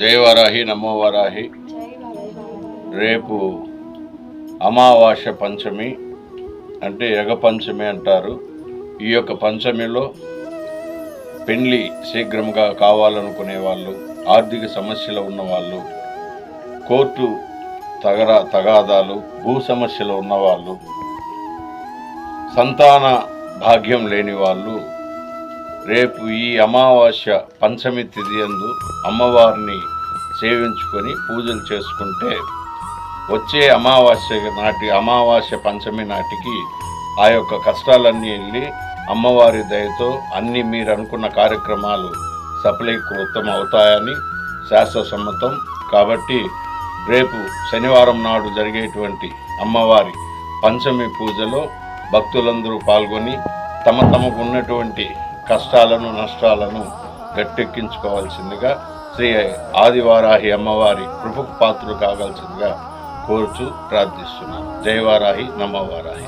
జయవరాహి నమోవరాహి రేపు అమావాస్య పంచమి అంటే యగ పంచమి అంటారు. ఈ యొక్క పంచమిలో పెళ్ళి శీఘ్రంగా కావాలనుకునే వాళ్ళు ఆర్థిక సమస్యలు ఉన్నవాళ్ళు కోర్టు తగరా తగాదాలు భూ సమస్యలు ఉన్నవాళ్ళు సంతాన భాగ్యం లేని వాళ్ళు రేపు ఈ అమావాస్య పంచమి తిథియందు అమ్మవారిని సేవించుకొని పూజలు చేసుకుంటే వచ్చే అమావాస్య నాటి అమావాస్య పంచమి నాటికి ఆ యొక్క కష్టాలన్నీ వెళ్ళి అమ్మవారి దయతో అన్ని మీరు అనుకున్న కార్యక్రమాలు సఫలీకృతం అవుతాయని శాస్త్రసమ్మతం కాబట్టి రేపు శనివారం నాడు జరిగేటువంటి అమ్మవారి పంచమి పూజలో భక్తులందరూ పాల్గొని తమ తమకు ఉన్నటువంటి కష్టాలను నష్టాలను గట్టెక్కించుకోవాల్సిందిగా శ్రీ ఆదివారాహి అమ్మవారి కృపకు పాత్రలు కావాల్సిందిగా కోరుచు ప్రార్థిస్తున్నాను. జయవారాహి నమ్మవారాహి